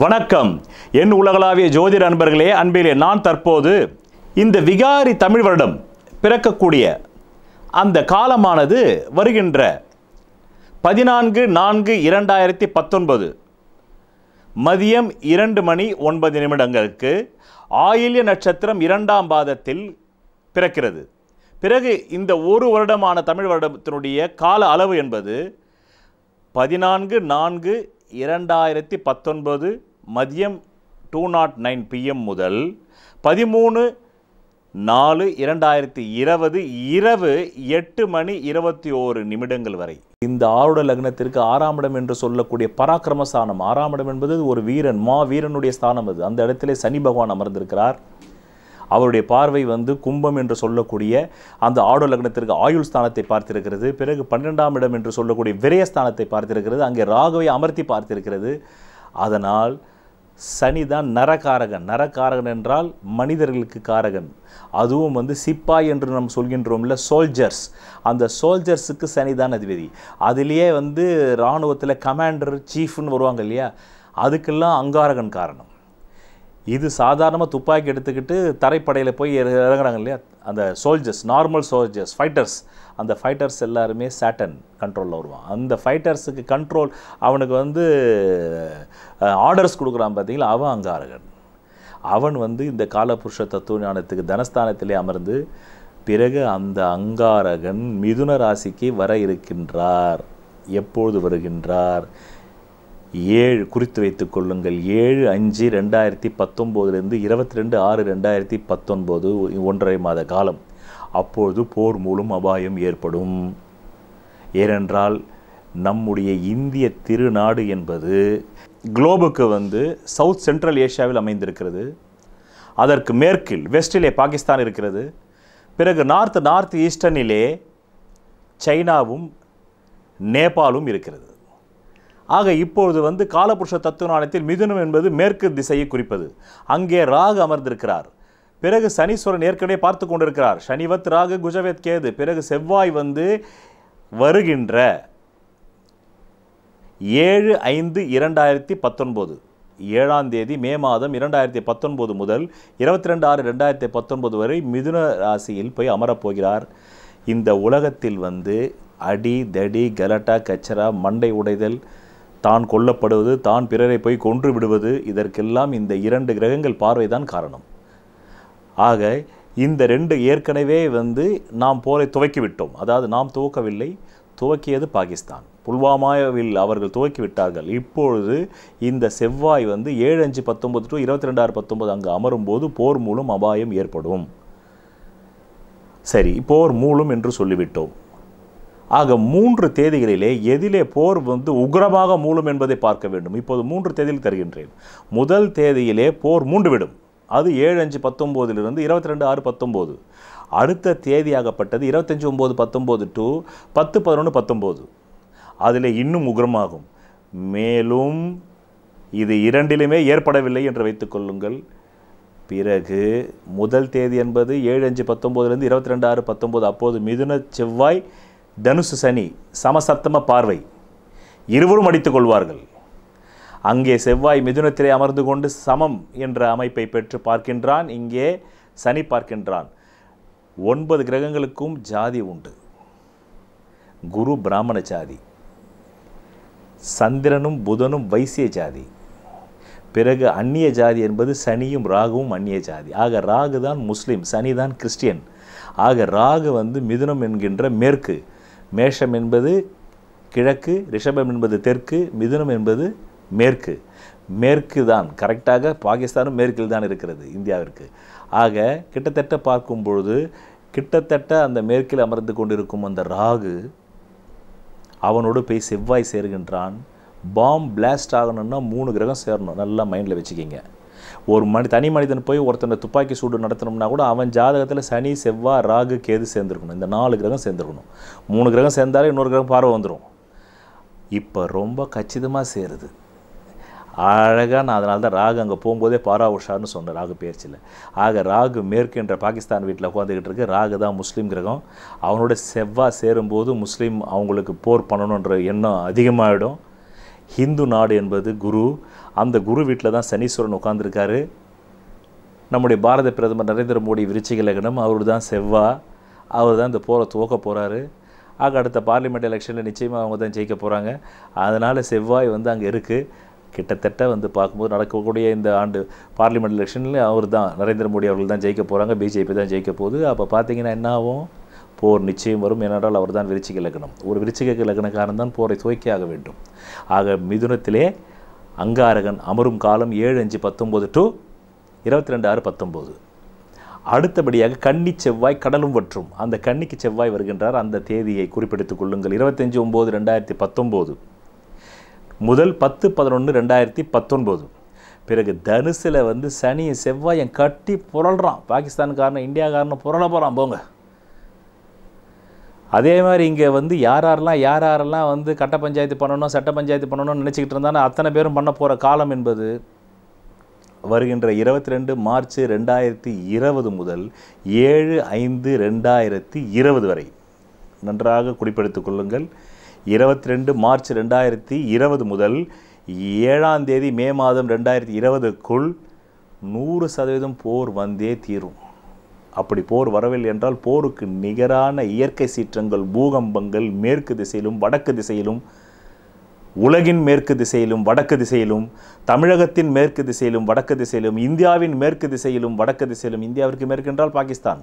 வணக்கம். என் உலகளாவிய ஜோதிட அன்பர்களே அன்பிலே நான் தற்போது இந்த விகாரி தமிழ் வருடம் பிறக்கக்கூடிய அந்த காலமானது வருகின்ற பதினான்கு நான்கு இரண்டாயிரத்தி பத்தொன்பது மதியம் இரண்டு மணி ஒன்பது நிமிடங்களுக்கு ஆயில்ய நட்சத்திரம் இரண்டாம் பாதத்தில் பிறக்கிறது. பிறகு இந்த ஒரு வருடமான தமிழ் வருடத்தினுடைய கால அளவு என்பது பதினான்கு நான்கு இரண்டாயிரத்தி பத்தொன்பது மதியம் டூ நாட் நைன் பிஎம் முதல் பதிமூணு நாலு இரண்டாயிரத்தி இருபது இரவு எட்டு மணி இருபத்தி ஓரு நிமிடங்கள் வரை. இந்த ஆருட லக்னத்திற்கு ஆறாம் இடம் என்று சொல்லக்கூடிய பராக்கிரம ஸ்தானம் ஆறாம் இடம் என்பது ஒரு வீரன் மா வீரனுடைய ஸ்தானம் அது. அந்த இடத்திலே சனி பகவான் அமர்ந்திருக்கிறார். அவருடைய பார்வை வந்து கும்பம் என்று சொல்லக்கூடிய அந்த ஆடு லக்னத்திற்கு ஆயுள் ஸ்தானத்தை பார்த்திருக்கிறது. பிறகு பன்னிரெண்டாம் இடம் என்று சொல்லக்கூடிய விரயஸ்தானத்தை பார்த்திருக்கிறது. அங்கே ராகவை அமர்த்தி பார்த்திருக்கிறது. அதனால் சனி தான் நரகாரகன். நரகாரகன் என்றால் மனிதர்களுக்கு காரகன். அதுவும் வந்து சிப்பாய் என்று நாம் சொல்கின்றோம்ல சோல்ஜர்ஸ் அந்த சோல்ஜர்ஸுக்கு சனி தான் அதிபதி. அதுலேயே வந்து இராணுவத்தில் கமாண்டர் சீஃப்னு வருவாங்க இல்லையா? அதுக்கெல்லாம் அங்காரகன் காரணம். இது சாதாரணமாக துப்பாக்கி எடுத்துக்கிட்டு தரைப்படையில் போய் இறங்குறாங்க இல்லையா? அந்த சோல்ஜர்ஸ் நார்மல் சோல்ஜர்ஸ் ஃபைட்டர்ஸ் அந்த ஃபைட்டர்ஸ் எல்லாருமே சேட்டன் கண்ட்ரோலில் வருவான். அந்த ஃபைட்டர்ஸுக்கு கண்ட்ரோல் அவனுக்கு வந்து ஆர்டர்ஸ் கொடுக்குறான் பார்த்தீங்களா அவன் அங்காரகன். அவன் வந்து இந்த காலபுருஷ தத்துவ ஞானத்துக்கு தனஸ்தானத்திலே அமர்ந்து பிறகு அந்த அங்காரகன் மிதுன ராசிக்கு வர இருக்கின்றார். எப்பொழுது வருகின்றார்? ஏழு குறித்து வைத்துக் கொள்ளுங்கள். ஏழு அஞ்சு ரெண்டாயிரத்தி பத்தொம்போதுலேருந்து இருபத்தி ரெண்டு ஆறு ரெண்டாயிரத்தி பத்தொன்பது ஒன்றரை மாத காலம். அப்பொழுது போர் மூலம் அபாயம் ஏற்படும். ஏனென்றால் நம்முடைய இந்திய திருநாடு என்பது குளோபுக்கு வந்து சவுத் சென்ட்ரல் ஏஷியாவில் அமைந்திருக்கிறது. அதற்கு மேற்கில் வெஸ்டிலே பாகிஸ்தான் இருக்கிறது. பிறகு நார்த் நார்த் ஈஸ்டர்னிலே சைனாவும் நேபாளும் இருக்கிறது. ஆக இப்பொழுது வந்து காலபுருஷ தத்துவஞானத்தில் மிதுனம் என்பது மேற்கு திசையை குறிப்பது. அங்கே ராகு அமர்ந்திருக்கிறார். பிறகு சனீஸ்வரன் ஏற்கனவே பார்த்து கொண்டிருக்கிறார். சனிவத் ராகு குஜவத் கேது. பிறகு செவ்வாய் வந்து வருகின்ற ஏழு ஐந்து இரண்டாயிரத்தி பத்தொன்பது. ஏழாம் தேதி மே மாதம் இரண்டாயிரத்தி பத்தொன்பது முதல் இருபத்தி ரெண்டு ஆறு ரெண்டாயிரத்தி பத்தொன்பது வரை மிதுன ராசியில் போய் அமரப்போகிறார். இந்த உலகத்தில் வந்து அடி தடி கலட்டா கச்சரா மண்டை உடைதல் தான் கொல்லப்படுவது தான் பிறரை போய் கொன்று விடுவது இதற்கெல்லாம் இந்த இரண்டு கிரகங்கள் பார்வைதான் காரணம். ஆக இந்த ரெண்டு ஏற்கனவே வந்து நாம் போரை துவக்கி விட்டோம் அதாவது நாம் துவக்கவில்லை துவக்கியது பாகிஸ்தான். புல்வாமாவில் அவர்கள் துவக்கி விட்டார்கள் இப்பொழுது இந்த செவ்வாய் வந்து ஏழு அஞ்சு பத்தொம்பது டு இருபத்தி ரெண்டாயிரம் பத்தொம்பது அங்கு அமரும் போது போர் மூலம் அபாயம் ஏற்படும். சரி போர் மூலம் என்று சொல்லிவிட்டோம். ஆக மூன்று தேதிகளிலே எதிலே போர் வந்து உக்ரமாக மூலம் என்பதை பார்க்க வேண்டும். இப்போது மூன்று தேதியில் தருகின்றேன். முதல் தேதியிலே போர் மூண்டுவிடும். அது ஏழு அஞ்சு பத்தொம்போதிலிருந்து இருபத்தி ரெண்டு ஆறு பத்தொம்போது. அடுத்த தேதியாகப்பட்டது இருபத்தஞ்சி ஒம்பது பத்தொம்போது டு பத்து பதினொன்று பத்தொம்போது. அதில் இன்னும் உக்ரமாகும். மேலும் இது இரண்டிலுமே ஏற்படவில்லை என்று வைத்துக்கொள்ளுங்கள் பிறகு முதல் தேதி என்பது ஏழு அஞ்சு பத்தொம்போதுலேருந்து இருபத்தி ரெண்டு ஆறு பத்தொம்போது. அப்போது மிதுன செவ்வாய் தனுசு சனி சமசப்தம பார்வை. இருவரும் அடித்துக் கொள்வார்கள். அங்கே செவ்வாய் மிதுனத்திலே அமர்ந்து கொண்டு சமம் என்ற அமைப்பை பெற்று பார்க்கின்றான். இங்கே சனி பார்க்கின்றான். ஒன்பது கிரகங்களுக்கும் ஜாதி உண்டு. குரு பிராமண ஜாதி. சந்திரனும் புதனும் வைசிய ஜாதி. பிறகு அந்நிய ஜாதி என்பது சனியும் ராகுவும் அந்நிய ஜாதி. ஆக ராகு தான் முஸ்லீம் சனி தான் கிறிஸ்டியன். ஆக ராகு வந்து மிதுனம் என்கின்ற மேற்கு. மேஷம் என்பது கிழக்கு ரிஷபம் என்பது தெற்கு மிதுனம் என்பது மேற்கு. மேற்கு தான் கரெக்டாக பாகிஸ்தானும் மேற்கில் தான் இருக்கிறது இந்தியாவிற்கு. ஆக கிட்டத்தட்ட பார்க்கும் பொழுது கிட்டத்தட்ட அந்த மேற்கில் அமர்ந்து கொண்டிருக்கும் அந்த ராகு அவனோடு போய் செவ்வாய் சேர்கின்றான். பாம் பிளாஸ்ட் ஆகணும்னா மூணு கிரகம் சேரணும் நல்லா மைண்டில் வச்சுக்கிங்க. ஒரு மனி தனி மனிதன் போய் ஒருத்தனை துப்பாக்கி சூடு நடத்தணும்னா கூட அவன் ஜாதகத்தில் சனி செவ்வாய் ராகு கேது சேர்ந்துருக்கணும். இந்த நாலு கிரகம் சேர்ந்துருக்கணும். மூணு கிரகம் சேர்ந்தாலே இன்னொரு கிரகம் பார்வை வந்துடும் இப்போ ரொம்ப கச்சிதமாக சேருது. அழகாக நான் அதனால தான் ராகு அங்கே போகும்போதே பாரா உஷான்னு சொன்னேன் ராகு பேர்ச்சியில். ஆக ராகு மேற்கு என்ற பாகிஸ்தான் வீட்டில் உட்காந்துக்கிட்டு இருக்கு. ராகு தான் முஸ்லீம் கிரகம். அவனோட செவ்வாய் சேரும்போது முஸ்லீம் அவங்களுக்கு போர் பண்ணணுன்ற எண்ணம் அதிகமாகிடும் ஹிந்து நாடு என்பது குரு. அந்த குரு வீட்டில் தான் சனீஸ்வரன் உட்காந்துருக்காரு நம்முடைய பாரத பிரதமர் நரேந்திர மோடி விருச்சிக லக்னம் அவர் தான் செவ்வா அவர் தான் இந்த போரை துவக்க போகிறாரு ஆக அடுத்த பார்லிமெண்ட் எலெக்ஷனில் நிச்சயமாக அவங்க தான் ஜெயிக்க போகிறாங்க அதனால் செவ்வாய் வந்து அங்கே இருக்குது கிட்டத்தட்ட வந்து பார்க்கும்போது நடக்கக்கூடிய இந்த ஆண்டு பார்லிமெண்ட் எலெக்ஷனில் அவர் தான் நரேந்திர மோடி அவர்கள் தான் ஜெயிக்க போகிறாங்க பிஜேபி தான் ஜெயிக்க போகுது. அப்போ பார்த்தீங்கன்னா என்ன ஆகும்? போர் நிச்சயம் வரும் ஏனென்றால் அவர் தான் விருச்சிக லக்னம். ஒரு விருச்சிக லக்னக்காரன் தான் போரை துவக்கியாக வேண்டும். ஆக மிதுனத்திலே அங்காரகன் அமரும் காலம் ஏழு அஞ்சு பத்தொம்போது டு இருபத்தி ரெண்டு ஆறு பத்தொம்போது. அடுத்தபடியாக கன்னி செவ்வாய் கடலும் வற்றும். அந்த கன்னிக்கு செவ்வாய் வருகின்றார். அந்த தேதியை குறிப்பிடுத்துக் கொள்ளுங்கள். இருபத்தஞ்சி ஒம்பது ரெண்டாயிரத்தி பத்தொம்போது. முதல் பத்து பதினொன்று ரெண்டாயிரத்தி பத்தொன்பது. பிறகு தனுசில் வந்து சனி செவ்வாயை கட்டி புரள்றான். பாகிஸ்தான்காரனை இந்தியாக்காரனை புரள போகிறான் போங்க. அதே மாதிரி இங்கே வந்து யார் யாரெல்லாம் யார் யாரெல்லாம் வந்து கட்ட பஞ்சாயத்து பண்ணணும் சட்ட பஞ்சாயத்து பண்ணணும்னு நினச்சிக்கிட்டு இருந்தாலும் அத்தனை பேரும் பண்ண போகிற காலம் என்பது வருகின்ற இருபத்தி ரெண்டு மார்ச் ரெண்டாயிரத்தி இருபது முதல் ஏழு ஐந்து ரெண்டாயிரத்தி இருபது வரை. நன்றாக குறிப்பெடுத்துக் கொள்ளுங்கள். இருபத்தி ரெண்டு மார்ச் ரெண்டாயிரத்தி இருபது முதல் ஏழாம் தேதி மே மாதம் ரெண்டாயிரத்தி இருபதுக்குள் நூறு சதவீதம் போர் வந்தே தீரும். அப்படி போர் வரவில்லை என்றால் போருக்கு நிகரான இயற்கை சீற்றங்கள் பூகம்பங்கள் மேற்கு திசையிலும் வடக்கு திசையிலும் உலகின் மேற்கு திசையிலும் வடக்கு திசையிலும் தமிழகத்தின் மேற்கு திசையிலும் வடக்கு திசையிலும் இந்தியாவின் மேற்கு திசையிலும் வடக்கு திசையிலும் இந்தியாவிற்கு மேற்கு என்றால் பாகிஸ்தான்.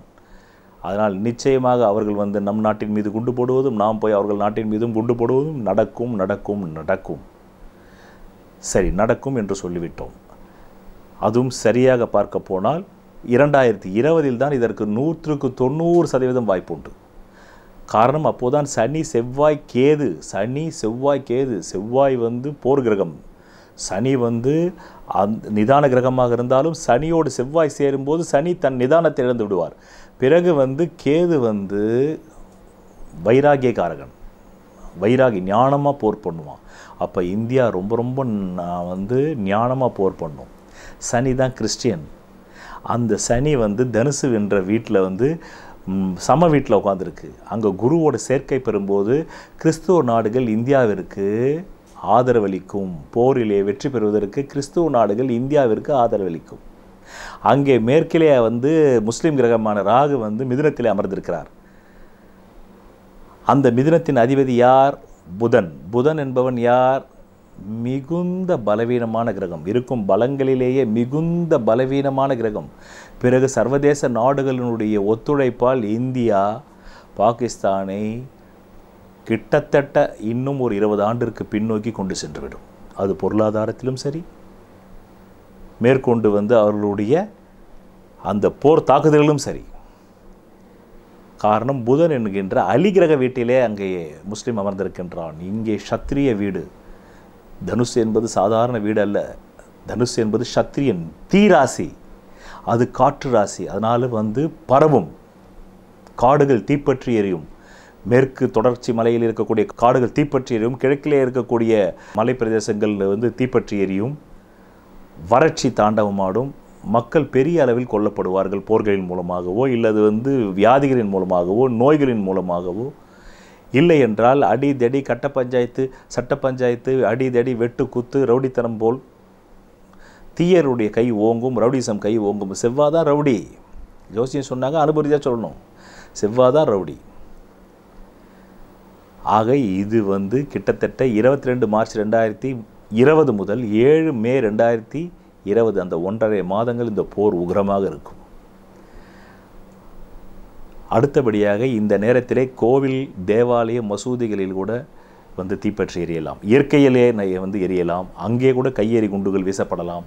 அதனால் நிச்சயமாக அவர்கள் வந்து நம் நாட்டின் மீது குண்டு போடுவதும் நாம் போய் அவர்கள் நாட்டின் மீதும் குண்டு போடுவதும் நடக்கும் நடக்கும் நடக்கும். சரி நடக்கும் என்று சொல்லிவிட்டோம். அதுவும் சரியாக பார்க்க போனால் இரண்டாயிரத்தி இருபதில் தான் இதற்கு நூற்றுக்கு தொண்ணூறு சதவீதம் வாய்ப்பு உண்டு. காரணம் அப்போதான் சனி செவ்வாய் கேது. சனி செவ்வாய் கேது. செவ்வாய் வந்து போர் கிரகம். சனி வந்து அந் நிதான கிரகமாக இருந்தாலும் சனியோடு செவ்வாய் சேரும்போது சனி தன் நிதானத்தை இழந்து விடுவார். பிறகு வந்து கேது வந்து வைராகியகாரகன் வைராகி ஞானமாக போர் பண்ணுவான். அப்போ இந்தியா ரொம்ப ரொம்ப நான் வந்து ஞானமாக போர் பண்ணும். சனி தான் கிறிஸ்டியன். அந்த சனி வந்து தனுசு என்ற வீட்டில் வந்து சம வீட்டில் உட்காந்துருக்கு அங்கே குருவோட சேர்க்கை பெறும்போது கிறிஸ்துவ நாடுகள் இந்தியாவிற்கு ஆதரவளிக்கும். போரிலே வெற்றி பெறுவதற்கு கிறிஸ்துவ நாடுகள் இந்தியாவிற்கு ஆதரவளிக்கும். அங்கே மேற்கிலே வந்து முஸ்லீம் கிரகமான ராகு வந்து மிதுனத்திலே அமர்ந்திருக்கிறார். அந்த மிதுனத்தின் அதிபதி யார்? புதன். புதன் என்பவன் யார்? மிகுந்த பலவீனமான கிரகம். இருக்கும் பலங்களிலேயே மிகுந்த பலவீனமான கிரகம். பிறகு சர்வதேச நாடுகளினுடைய ஒத்துழைப்பால் இந்தியா பாகிஸ்தானை கிட்டத்தட்ட இன்னும் ஒரு இருபது ஆண்டிற்கு பின்னோக்கி கொண்டு சென்றுவிடும். அது பொருளாதாரத்திலும் சரி மேற்கொண்டு வந்து அவர்களுடைய அந்த போர் தாக்குதல்களும் சரி. காரணம் புதன் என்கின்ற அலிகிரக வீட்டிலே அங்கே முஸ்லீம் அமர்ந்திருக்கின்றான். இங்கே சத்திரிய வீடு. தனுஷ் என்பது சாதாரண வீடு அல்ல. தனுஷ் என்பது சத்திரியன் தீராசி அது காற்று ராசி. அதனால் வந்து பரவும். காடுகள் தீப்பற்றி எரியும். மேற்கு தொடர்ச்சி மலையில் இருக்கக்கூடிய காடுகள் தீப்பற்றி எரியும். கிழக்கிலே இருக்கக்கூடிய மலை பிரதேசங்களில் வந்து தீப்பற்றி எரியும். வறட்சி தாண்டவமாடும் மக்கள் பெரிய அளவில் கொல்லப்படுவார்கள் போர்களின் மூலமாகவோ இல்லது வந்து வியாதிகளின் மூலமாகவோ நோய்களின் மூலமாகவோ. இல்லை என்றால் அடி தடி கட்ட பஞ்சாயத்து சட்ட பஞ்சாயத்து அடி தடி வெட்டு குத்து ரவுடித்தனம் போல் தீயருடைய கை ஓங்கும் ரவுடிசம் கை ஓங்கும். செவ்வாதான் ரவுடி. ஜோசியம் சொன்னாங்க அனுபவியாக சொல்லணும். செவ்வாதான் ரவுடி. ஆக இது வந்து கிட்டத்தட்ட இருபத்தி ரெண்டு மார்ச் ரெண்டாயிரத்தி இருபது முதல் ஏழு மே ரெண்டாயிரத்தி இருபது அந்த ஒன்றரை மாதங்கள் இந்த போர் உக்ரமாக இருக்கும். அடுத்தபடியாக இந்த நேரத்திலே கோவில் தேவாலய மசூதிகளில் கூட வந்து தீப்பற்றி எரியலாம். இயற்கையிலே வந்து எரியலாம். அங்கே கூட கையெறி குண்டுகள் வீசப்படலாம்.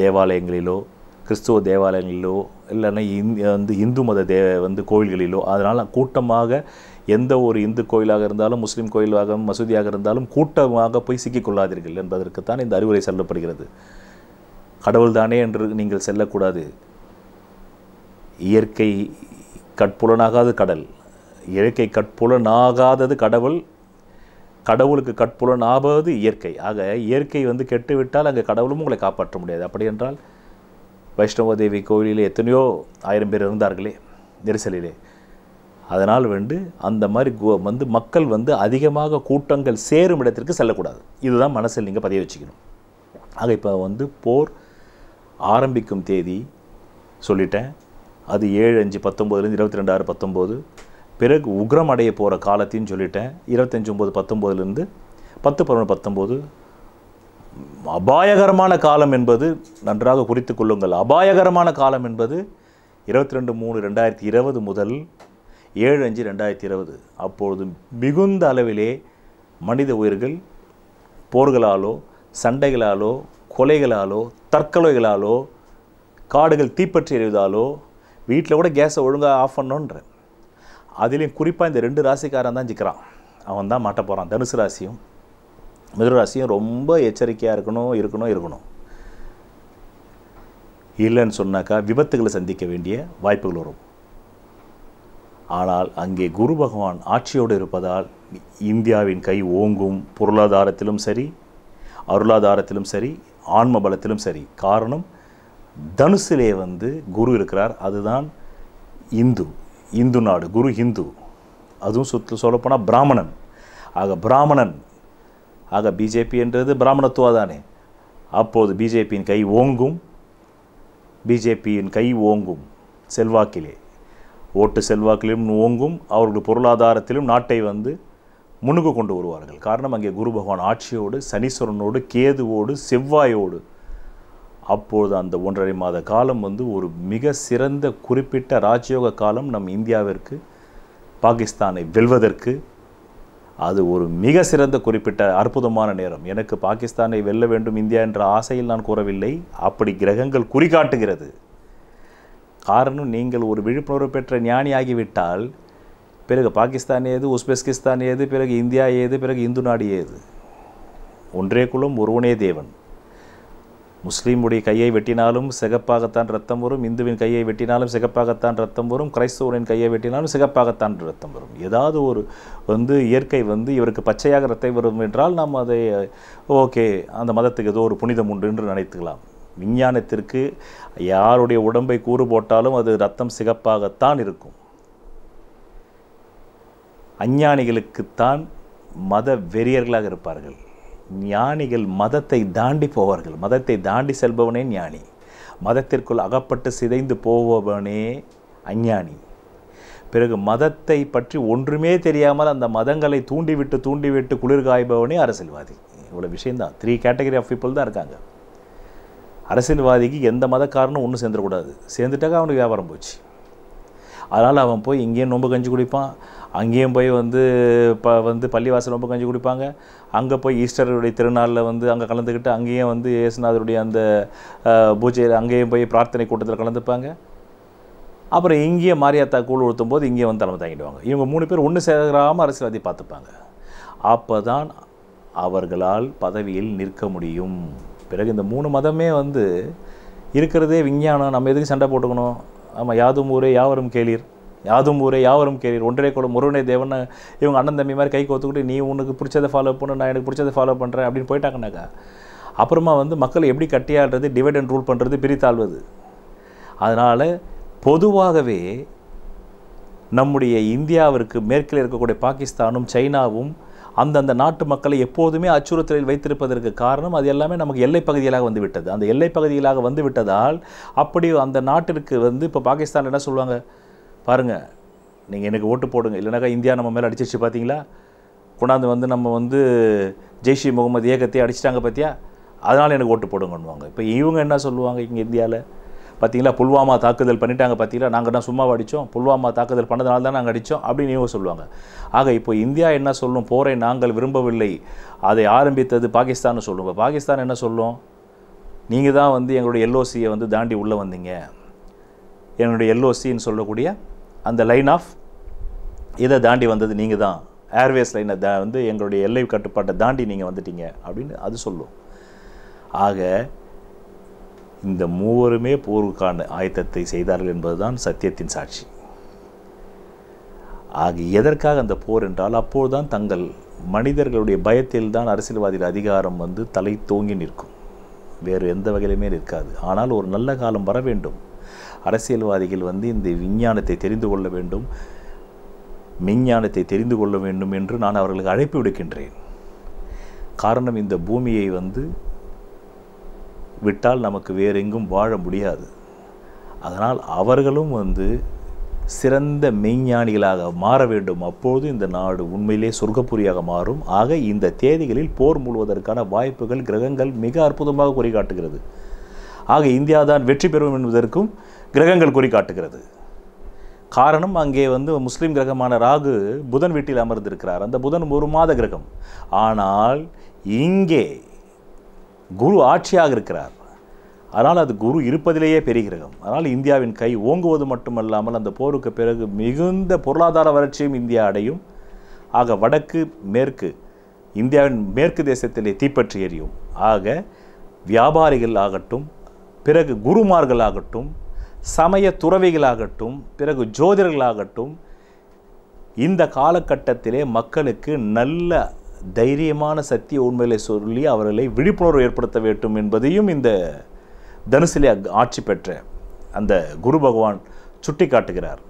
தேவாலயங்களிலோ கிறிஸ்துவ தேவாலயங்களிலோ இல்லைன்னா இந் வந்து இந்து மத தே வந்து கோவில்களிலோ அதனால் கூட்டமாக எந்த ஒரு இந்து கோயிலாக இருந்தாலும் முஸ்லீம் கோயிலாக மசூதியாக இருந்தாலும் கூட்டமாக போய் சிக்கிக்கொள்ளாதீர்கள் என்பதற்குத்தான் இந்த அறிவுரை சொல்லப்படுகிறது. கடவுள்தானே என்று நீங்கள் செல்லக்கூடாது. இயற்கை கட்புலனாகாது கடல். இயற்கை கட்புலனாகாதது கடவுள். கடவுளுக்கு கட்புலன் ஆவது இயற்கை. ஆக இயற்கை வந்து கெட்டுவிட்டால் அங்கே கடவுளும் உங்களை காப்பாற்ற முடியாது. அப்படி என்றால் வைஷ்ணவ தேவி கோவிலில் எத்தனையோ ஆயிரம் பேர் இருந்தார்களே நெரிசலிலே. அதனால் வந்து அந்த மாதிரி கோ வந்து மக்கள் வந்து அதிகமாக கூட்டங்கள் சேரும் இடத்திற்கு செல்லக்கூடாது. இதுதான் மனசில் நீங்கள் பதிய வச்சுக்கணும். ஆக இப்போ வந்து போர் ஆரம்பிக்கும் தேதி சொல்லிட்டேன். அது ஏழு அஞ்சு பத்தொம்போதுலேருந்து இருபத்தி ரெண்டாயிரம் பத்தொம்போது. பிறகு உக்ரம் அடைய போகிற காலத்தையும் சொல்லிட்டேன். இருபத்தஞ்சி ஒம்பது பத்தொம்போதுலேருந்து பத்து பதினொன்று பத்தொம்போது. அபாயகரமான காலம் என்பது நன்றாக குறித்து கொள்ளுங்கள். அபாயகரமான காலம் என்பது இருபத்தி ரெண்டு மூணு ரெண்டாயிரத்தி இருபது முதல் ஏழு அஞ்சு ரெண்டாயிரத்தி இருபது. அப்பொழுது மிகுந்த அளவிலே மனித உயிர்கள் போர்களாலோ சண்டைகளாலோ கொலைகளாலோ தற்கொலைகளாலோ காடுகள் தீப்பற்றி எறிவதாலோ வீட்டில் கூட கேஸை ஒழுங்காக ஆஃப் பண்ணோன்ற அதுலேயும் குறிப்பாக இந்த ரெண்டு ராசிக்காரன் தான் ஜிக்கிறான். அவன் தான் மாட்ட போகிறான் தனுசு ராசியும் மிதுன ராசியும் ரொம்ப எச்சரிக்கையாக இருக்கணும் இருக்கணும் இருக்கணும். இல்லைன்னு சொன்னாக்கா விபத்துகளை சந்திக்க வேண்டிய வாய்ப்புகள் வரும். ஆனால் அங்கே குரு பகவான் ஆட்சியோடு இருப்பதால் இந்தியாவின் கை ஓங்கும் பொருளாதாரத்திலும் சரி அருளாதாரத்திலும் சரி ஆன்ம பலத்திலும் சரி. காரணம் தனுசிலே வந்து குரு இருக்கிறார். அதுதான் இந்து இந்து நாடு குரு ஹிந்து. அதுவும் சுற்று சொல்லப்போனால் பிராமணன். ஆக பிராமணன் ஆக பிஜேபி என்றது பிராமணத்துவா தானே அப்போது பிஜேபியின் கை ஓங்கும். பிஜேபியின் கை ஓங்கும் செல்வாக்கிலே. ஓட்டு செல்வாக்கிலும் ஓங்கும். அவர்கள் பொருளாதாரத்திலும் நாட்டை வந்து முன்னுக்கு கொண்டு வருவார்கள். காரணம் அங்கே குரு பகவான் ஆட்சியோடு சனீஸ்வரனோடு கேதுவோடு செவ்வாயோடு அப்பொழுது அந்த ஒன்றரை மாத காலம் வந்து ஒரு மிக சிறந்த குறிப்பிட்ட ராஜயோக காலம் நம் இந்தியாவிற்கு பாகிஸ்தானை வெல்வதற்கு. அது ஒரு மிக சிறந்த குறிப்பிட்ட அற்புதமான நேரம். எனக்கு பாகிஸ்தானை வெல்ல வேண்டும் இந்தியா என்ற ஆசையில் நான் கூறவில்லை. அப்படி கிரகங்கள் குறிகாட்டுகிறது. காரணம் நீங்கள் ஒரு விழிப்புணர்வு பெற்ற ஞானியாகிவிட்டால் பிறகு பாகிஸ்தான் ஏது உஸ்பெஸ்கிஸ்தான் ஏது பிறகு இந்தியா ஏது பிறகு இந்து நாடு ஏது? ஒன்றே குலம் ஒருவனே தேவன். முஸ்லீமுடைய கையை வெட்டினாலும் சிகப்பாகத்தான் ரத்தம் வரும் இந்துவின் கையை வெட்டினாலும் சிகப்பாகத்தான் ரத்தம் வரும் கிறைஸ்தவரின் கையை வெட்டினாலும் சிகப்பாகத்தான் ரத்தம் வரும். ஏதாவது ஒரு வந்து இயற்கை வந்து இவருக்கு பச்சையாக ரத்தம் வரும் என்றால் நாம் அதை ஓகே அந்த மதத்துக்கு ஏதோ ஒரு புனிதம் உண்டு என்று நினைத்துக்கலாம். விஞ்ஞானத்திற்கு யாருடைய உடம்பை கூறு போட்டாலும் அது ரத்தம் சிகப்பாகத்தான் இருக்கும். அஞ்ஞானிகளுக்குத்தான் மத வெறியர்களாக இருப்பார்கள். ஞானிகள் மதத்தை தாண்டி போவார்கள். மதத்தை தாண்டி செல்பவனே ஞானி. மதத்திற்குள் அகப்பட்டு சிதைந்து போபவனே அஞ்ஞானி. பிறகு மதத்தை பற்றி ஒன்றுமே தெரியாமல் அந்த மதங்களை தூண்டிவிட்டு தூண்டிவிட்டு குளிர்காய்பவனே அரசியல்வாதி. இவ்வளோ விஷயந்தான் த்ரீ கேட்டகரி ஆஃப் பீப்புள் தான் இருக்காங்க. அரசியல்வாதிக்கு எந்த மதக்காரனும் ஒன்றும் சேர்ந்துடக்கூடாது. சேர்ந்துட்டாக்கா அவனுக்கு வியாபாரம் போச்சு. அதனால் அவன் போய் இங்கேயும் நோம்பு கஞ்சி குடிப்பான். அங்கேயும் போய் வந்து ப வந்து பள்ளிவாசல் நோம்பு கஞ்சி குடிப்பாங்க. அங்கே போய் ஈஸ்டருடைய திருநாளில் வந்து அங்கே கலந்துக்கிட்டு அங்கேயும் வந்து இயேசுநாதருடைய அந்த பூஜையில் அங்கேயும் போய் பிரார்த்தனை கூட்டத்தில் கலந்துப்பாங்க. அப்புறம் இங்கேயே மாரியாத்தா கூழ் ஊற்றும் போது இங்கேயே வந்து தலைமை தாங்கிடுவாங்க. இவங்க மூணு பேர் ஒன்று சேராமல் அரசியல்வாதி பார்த்துப்பாங்க. அப்போ தான் அவர்களால் பதவியில் நிற்க முடியும். பிறகு இந்த மூணு மதமே வந்து இருக்கிறதே விஞ்ஞானம். நம்ம எதுக்கு சண்டை போட்டுக்கணும்? ஆமாம் யாதும் ஊரே யாவரும் கேளீர். யாதும் ஊரே யாவரும் கேளீர். ஒன்றே குலம் ஒருவனே தேவன் இவங்க அண்ணன் தம்பி மாதிரி கை கோத்துக்கிட்டு நீ உனக்கு பிடிச்சதை ஃபாலோ பண்ணு நான் எனக்கு பிடிச்சதை ஃபாலோ பண்ணுறேன் அப்படின்னு போயிட்டாங்கனாக்கா அப்புறமா வந்து மக்களை எப்படி கட்டியாடுறது டிவைட் அண்ட் ரூல் பண்ணுறது பிரித்தாள்வது. அதனால் பொதுவாகவே நம்முடைய இந்தியாவிற்கு மேற்கில் இருக்கக்கூடிய பாகிஸ்தானும் சைனாவும் அந்தந்த நாட்டு மக்களை எப்போதுமே அச்சுறுத்தலில் வைத்திருப்பதற்கு காரணம் அது எல்லாமே நமக்கு எல்லை பகுதிகளாக வந்து விட்டது அந்த எல்லை பகுதிகளாக வந்து விட்டதால் அப்படி அந்த நாட்டிற்கு வந்து இப்போ பாகிஸ்தான் என்ன சொல்லுவாங்க? பாருங்கள் நீங்கள் எனக்கு ஓட்டு போடுங்க. இல்லைனாக்கா இந்தியா நம்ம மேலே அடிச்சிச்சு பார்த்தீங்களா கொண்டாந்து வந்து நம்ம வந்து ஜெய்ஷி முகமது இயக்கத்தை அடிச்சிட்டாங்க பார்த்தியா அதனால் எனக்கு ஓட்டு போடுங்கன்னுவாங்க. இப்போ இவங்க என்ன சொல்லுவாங்க இங்கே இந்தியாவில் பார்த்தீங்களா புல்வாமா தாக்குதல் பண்ணிட்டாங்க பார்த்தீங்களா நாங்கள் தான் சும்மா அடித்தோம் புல்வாமா தாக்குதல் பண்ணதுனால தான் நாங்கள் அடித்தோம் அப்படின்னு இவங்க சொல்லுவாங்க. ஆக இப்போ இந்தியா என்ன சொல்லும் போரை நாங்கள் விரும்பவில்லை அதை ஆரம்பித்தது பாகிஸ்தான் சொல்லும். இப்போ பாகிஸ்தான் என்ன சொல்லும்? நீங்கள் தான் வந்து எங்களுடைய எல்ஓசியை வந்து தாண்டி உள்ளே வந்தீங்க. என்னுடைய எல்ஓசின்னு சொல்லக்கூடிய அந்த லைன் ஆஃப் இதை தாண்டி வந்தது நீங்கள் தான். ஏர்வேஸ் லைனை தா வந்து எங்களுடைய எல்லை கட்டுப்பாட்டை தாண்டி நீங்கள் வந்துட்டீங்க அப்படின்னு அது சொல்லும். ஆக இந்த மூவருமே போருக்கான ஆயத்தத்தை செய்தார்கள் என்பதுதான் சத்தியத்தின் சாட்சி. ஆக எதற்காக அந்த போர் என்றால் அப்போதுதான் தங்கள் மனிதர்களுடைய பயத்தில் தான் அரசியல்வாதிகள் அதிகாரம் வந்து தலை தோங்கி நிற்கும். வேறு எந்த வகையிலுமே நிற்காது. ஆனால் ஒரு நல்ல காலம் வர வேண்டும். அரசியல்வாதிகள் வந்து இந்த விஞ்ஞானத்தை தெரிந்து கொள்ள வேண்டும். மெஞ்ஞானத்தை தெரிந்து கொள்ள வேண்டும் என்று நான் அவர்களுக்கு அழைப்பு விடுக்கின்றேன். காரணம் இந்த பூமியை வந்து விட்டால் நமக்கு வேறெங்கும் வாழ முடியாது. அதனால் அவர்களும் வந்து சிறந்த மெய்ஞானிகளாக மாற வேண்டும். அப்போது இந்த நாடு உண்மையிலே சொர்க்கப்புரியாக மாறும். ஆக இந்த தேதிகளில் போர் மூழ்வதற்கான வாய்ப்புகள் கிரகங்கள் மிக அற்புதமாக குறிகாட்டுகிறது ஆக இந்தியா தான் வெற்றி பெறும் என்பதற்கும் கிரகங்கள் குறிகாட்டுகிறது காரணம் அங்கே வந்து முஸ்லீம் கிரகமான ராகு புதன் வீட்டில் அமர்ந்திருக்கிறார். அந்த புதன் ஒரு மாத கிரகம். ஆனால் இங்கே குரு ஆட்சியாக இருக்கிறார். அதனால் அது குரு இருப்பதிலேயே பெரிய கிரகம். அதனால் இந்தியாவின் கை ஓங்குவது மட்டுமல்லாமல் அந்த போருக்கு பிறகு மிகுந்த பொருளாதார வளர்ச்சியும் இந்தியா அடையும். ஆக வடக்கு மேற்கு இந்தியாவின் மேற்கு தேசத்திலே தீப்பற்றி எரியும். ஆக வியாபாரிகள் ஆகட்டும் பிறகு குருமார்கள் ஆகட்டும் சமய துறவிகளாகட்டும் பிறகு ஜோதிடர்களாகட்டும் இந்த காலகட்டத்திலே மக்களுக்கு நல்ல தைரியமான சத்திய உண்மைகளை சொல்லி அவர்களை விழிப்புணர்வு ஏற்படுத்த வேண்டும் என்பதையும் இந்த தனுசிலே ஆட்சி பெற்ற அந்த குரு பகவான் சுட்டி காட்டுகிறார்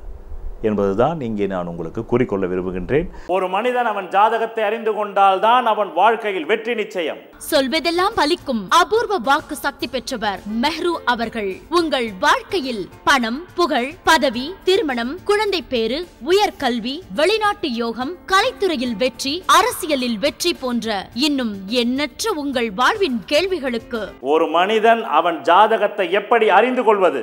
என்பதுதான் இங்கே நான் உங்களுக்கு கூறிக்கொள்ள விரும்புகின்றேன். ஒரு மனிதன் அவன் ஜாதகத்தை அறிந்து கொண்டால் தான் அவன் வாழ்க்கையில் வெற்றி நிச்சயம். சொல்வதெல்லாம் பலிக்கும் அபூர்வ வாக்கு சக்தி பெற்றவர் மெஹ்ரு அவர்கள். உங்கள் வாழ்க்கையில் பணம் புகழ் பதவி திருமணம் குழந்தை பேரு உயர்கல்வி வெளிநாட்டு யோகம் கலைத்துறையில் வெற்றி அரசியலில் வெற்றி போன்ற இன்னும் எண்ணற்ற உங்கள் வாழ்வின் கேள்விகளுக்கு ஒரு மனிதன் அவன் ஜாதகத்தை எப்படி அறிந்து கொள்வது?